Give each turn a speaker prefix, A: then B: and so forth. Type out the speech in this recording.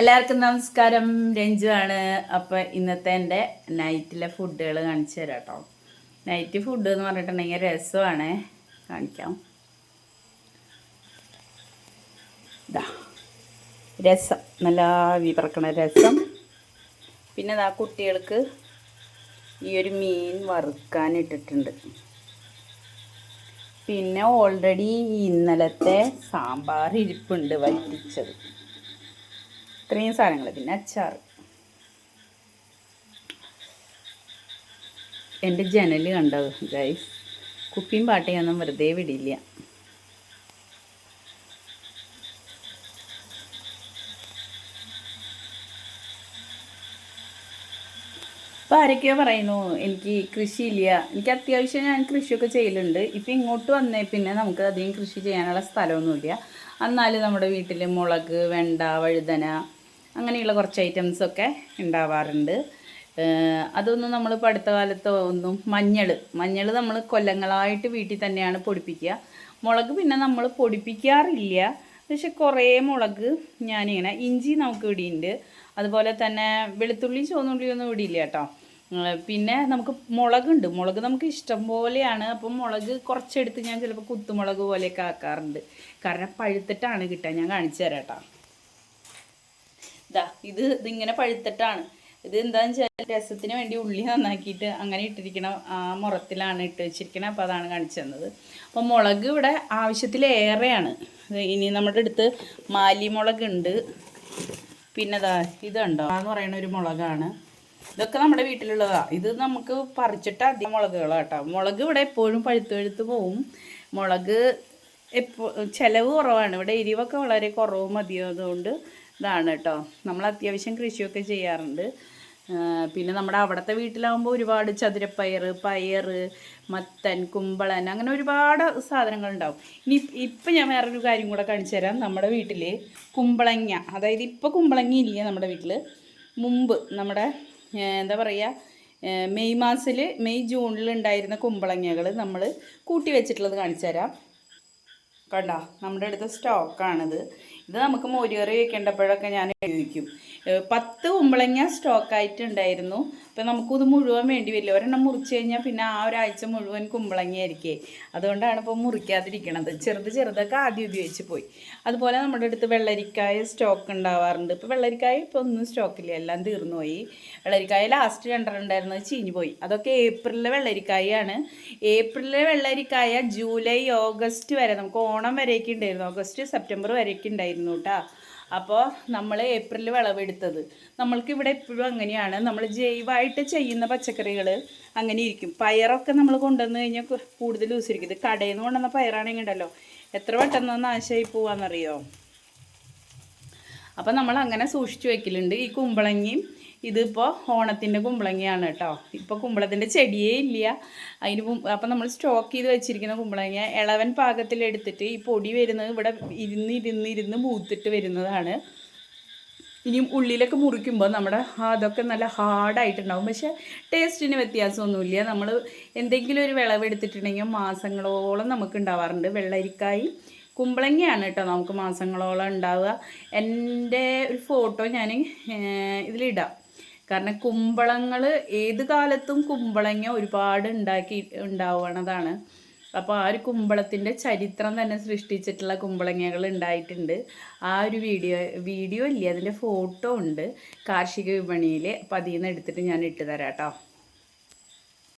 A: എല്ലാവർക്കും നമസ്കാരം. രഞ്ജു ആണ്. അപ്പോൾ ഇന്നത്തെ എന്റെ നൈറ്റിലെ ഫുഡുകൾ കാണിച്ചു തരാം കേട്ടോ. നൈറ്റ് ഫുഡ് എന്ന് പറഞ്ഞിട്ടുണ്ടെങ്കിൽ രസമാണ്. കാണിക്കാം. ഇതാ രസം. നല്ല വിപറക്കണ രസം. പിന്നെ ഇതാ കുട്ടികൾക്ക് ഈ ഒരു മീൻ വറുക്കാൻ ഇട്ടിട്ടുണ്ട്. പിന്നെ ഓൾറെഡി ഇന്നലത്തെ സാമ്പാർ ഇരിപ്പുണ്ട് വറ്റിച്ചത്. ഇത്രയും സാധനങ്ങൾ പിന്നെ അച്ചാർ എന്റെ ജനൽ കണ്ടത് ഗൈസ് കുപ്പിയും പാട്ടയൊന്നും വെറുതെ വിടില്ല. അപ്പോൾ ആരൊക്കെയോ പറയുന്നു എനിക്ക് കൃഷിയില്ല. എനിക്ക് അത്യാവശ്യം ഞാൻ കൃഷിയൊക്കെ ചെയ്യലുണ്ട്. ഇപ്പം ഇങ്ങോട്ട് വന്നേ പിന്നെ നമുക്ക് അധികം കൃഷി ചെയ്യാനുള്ള സ്ഥലമൊന്നുമില്ല. എന്നാലും നമ്മുടെ വീട്ടിൽ മുളക് വെണ്ട വഴുതന അങ്ങനെയുള്ള കുറച്ച് ഐറ്റംസൊക്കെ ഉണ്ടാവാറുണ്ട്. അതൊന്നും നമ്മൾ പഠിത്ത കാലത്ത് ഒന്നും മഞ്ഞൾ മഞ്ഞൾ നമ്മൾ കൊല്ലങ്ങളായിട്ട് വീട്ടിൽ തന്നെയാണ് പൊടിപ്പിക്കുക. മുളക് പിന്നെ നമ്മൾ പൊടിപ്പിക്കാറില്ല. പക്ഷെ കുറേ മുളക് ഞാനിങ്ങനെ ഇഞ്ചി നമുക്ക് ഇവിടെയുണ്ട് അതുപോലെ തന്നെ വെളുത്തുള്ളി ചുവന്നുള്ളി ഒന്നും ഇവിടെ ഇല്ല കേട്ടോ പിന്നെ നമുക്ക് മുളകുണ്ട്. മുളക് നമുക്ക് ഇഷ്ടം പോലെയാണ്. അപ്പം മുളക് കുറച്ചെടുത്ത് ഞാൻ ചിലപ്പോൾ കുത്തുമുളക് പോലെയൊക്കെ ആക്കാറുണ്ട്. കാരണം പഴുത്തിട്ടാണ് കിട്ടുക. ഞാൻ കാണിച്ചു തരാം കേട്ടോ. ഇതാ ഇത് ഇതിങ്ങനെ പഴുത്തിട്ടാണ്. ഇത് എന്താന്ന് വെച്ചാൽ രസത്തിന് വേണ്ടി ഉള്ളി നന്നാക്കിയിട്ട് അങ്ങനെ ഇട്ടിരിക്കണ ആ മുറത്തിലാണ് ഇട്ട് വെച്ചിരിക്കണത് അപ്പോൾ അതാണ് കാണിച്ചു തന്നത്. അപ്പോൾ മുളക് ഇവിടെ ആവശ്യത്തിലേറെയാണ്. ഇത് ഇനി നമ്മുടെ അടുത്ത് മാലിമുളക് ഉണ്ട് പിന്നെ ദാ ഇതുണ്ടോ? എന്ന് പറയുന്ന ഒരു മുളകാണ്. ഇതൊക്കെ നമ്മുടെ വീട്ടിലുള്ളതാണ് ഇത് നമുക്ക് പറിച്ചിട്ട് അധികം മുളകുകളാണ് കേട്ടോ മുളക് ഇവിടെ എപ്പോഴും പഴുത്തു പഴുത്ത് പോവും. മുളക് എപ്പോൾ ചിലവ് കുറവാണ്. ഇവിടെ എരിവൊക്കെ വളരെ കുറവ് മതിയായതുകൊണ്ട് ഇതാണ് കേട്ടോ. നമ്മൾ അത്യാവശ്യം കൃഷിയൊക്കെ ചെയ്യാറുണ്ട്. പിന്നെ നമ്മുടെ അവിടുത്തെ വീട്ടിലാകുമ്പോൾ ഒരുപാട് ചതുരപ്പയർ പയർ മത്തൻ കുമ്പളൻ അങ്ങനെ ഒരുപാട് സാധനങ്ങളുണ്ടാവും ഇനി ഇപ്പം ഞാൻ വേറൊരു കാര്യം കൂടെ കാണിച്ചു തരാം. നമ്മുടെ വീട്ടിൽ കുമ്പളങ്ങ അതായത് ഇപ്പോൾ കുമ്പളങ്ങ ഇല്ല നമ്മുടെ വീട്ടിൽ മുമ്പ് നമ്മുടെ എന്താ പറയുക മെയ് മാസത്തിൽ മെയ് ജൂണിൽ ഉണ്ടായിരുന്ന കുമ്പളങ്ങകൾ നമ്മൾ കൂട്ടി വെച്ചിട്ടുള്ളത് കാണിച്ചു തരാം. കണ്ടോ? നമ്മുടെ അടുത്ത് സ്റ്റോക്കാണിത്. ഇത് നമുക്ക് മോരുകറി വെക്കേണ്ടപ്പോഴൊക്കെ ഞാൻ ഉപയോഗിക്കും. പത്ത് കുമ്പളങ്ങ സ്റ്റോക്കായിട്ടുണ്ടായിരുന്നു. അപ്പം നമുക്കിത് മുഴുവൻ വേണ്ടി വരില്ല. ഒരെണ്ണം മുറിച്ച് കഴിഞ്ഞാൽ പിന്നെ ആ ഒരാഴ്ച മുഴുവൻ കുമ്പളങ്ങിയായിരിക്കേ. അതുകൊണ്ടാണ് ഇപ്പോൾ മുറിക്കാതിരിക്കണത്. ചെറുത് ചെറുതൊക്കെ ആദ്യം ഉപയോഗിച്ച് പോയി. അതുപോലെ നമ്മുടെ അടുത്ത് വെള്ളരിക്കായ സ്റ്റോക്ക് ഉണ്ടാവാറുണ്ട്. ഇപ്പോൾ വെള്ളരിക്കായ ഇപ്പോൾ ഒന്നും സ്റ്റോക്കില്ല എല്ലാം തീർന്നു പോയി. വെള്ളരിക്കായ ലാസ്റ്റ് രണ്ടെണ്ണം ഉണ്ടായിരുന്നത് ചീഞ്ഞു പോയി. അതൊക്കെ ഏപ്രിലിലെ വെള്ളരിക്കായാണ്. ഏപ്രിലിലെ വെള്ളരിക്കായ ജൂലൈ ഓഗസ്റ്റ് വരെ നമുക്ക് ഓണം വരെയൊക്കെ ഉണ്ടായിരുന്നു. ഓഗസ്റ്റ് സെപ്റ്റംബർ വരെയൊക്കെ ഉണ്ടായിരുന്നു കേട്ടോ. അപ്പോൾ നമ്മൾ ഏപ്രിൽ വിളവെടുത്തത്. നമ്മൾക്ക് ഇവിടെ എപ്പോഴും അങ്ങനെയാണ്. നമ്മൾ ജൈവമായിട്ട് ചെയ്യുന്ന പച്ചക്കറികൾ അങ്ങനെ ഇരിക്കും. പയറൊക്കെ നമ്മൾ കൊണ്ടുവന്ന് കഴിഞ്ഞാൽ കൂടുതൽ ദിവസമായിരിക്കും ഇത് കടയിൽ നിന്ന് കൊണ്ടുവന്ന പയറാണെങ്കിൽ ഉണ്ടല്ലോ എത്ര പെട്ടെന്ന് നാശമായി പോവാന്നറിയോ? അപ്പം നമ്മൾ അങ്ങനെ സൂക്ഷിച്ചു വെക്കലുണ്ട്. ഈ കുമ്പളങ്ങിയും ഇതിപ്പോൾ ഓണത്തിന്റെ കുമ്പളങ്ങയാണ് കേട്ടോ. ഇപ്പോൾ കുമ്പളത്തിന്റെ ചെടിയേ ഇല്ല. അതിന് അപ്പം നമ്മൾ സ്റ്റോക്ക് ചെയ്ത് വെച്ചിരിക്കുന്ന കുമ്പളങ്ങ ഇളവൻ പാകത്തിലെടുത്തിട്ട് ഈ പൊടി വരുന്നത് ഇവിടെ ഇരുന്ന് ഇരുന്ന് ഇരുന്ന് മൂത്തിട്ട് വരുന്നതാണ്. ഇനിയും ഉള്ളിലൊക്കെ മുറിക്കുമ്പോൾ നമ്മുടെ അതൊക്കെ നല്ല ഹാർഡായിട്ടുണ്ടാവും. പക്ഷേ ടേസ്റ്റിന് വ്യത്യാസമൊന്നുമില്ല. നമ്മൾ എന്തെങ്കിലും ഒരു വിളവെടുത്തിട്ടുണ്ടെങ്കിൽ മാസങ്ങളോളം നമുക്ക് ഉണ്ടാവാറുണ്ട് വെള്ളരിക്കായി കുമ്പളങ്ങയാണ് കേട്ടോ നമുക്ക് മാസങ്ങളോളം ഉണ്ടാവുക. എന്റെ ഒരു ഫോട്ടോ ഞാൻ ഇതിലിടാം. കാരണം കുമ്പളങ്ങൾ ഏത് കാലത്തും കുമ്പളങ്ങ ഒരുപാട് ഉണ്ടാക്കി ഉണ്ടാവണതാണ് അപ്പോൾ ആ ഒരു കുമ്പളത്തിന്റെ ചരിത്രം തന്നെ സൃഷ്ടിച്ചിട്ടുള്ള കുമ്പളങ്ങകൾ ഉണ്ടായിട്ടുണ്ട്. ആ ഒരു വീഡിയോ വീഡിയോ ഇല്ല? അതിന്റെ ഫോട്ടോ ഉണ്ട് കാർഷിക വിപണിയിൽ അപ്പോൾ അതിൽ നിന്ന് എടുത്തിട്ട് ഞാൻ ഇട്ട് തരാം കേട്ടോ.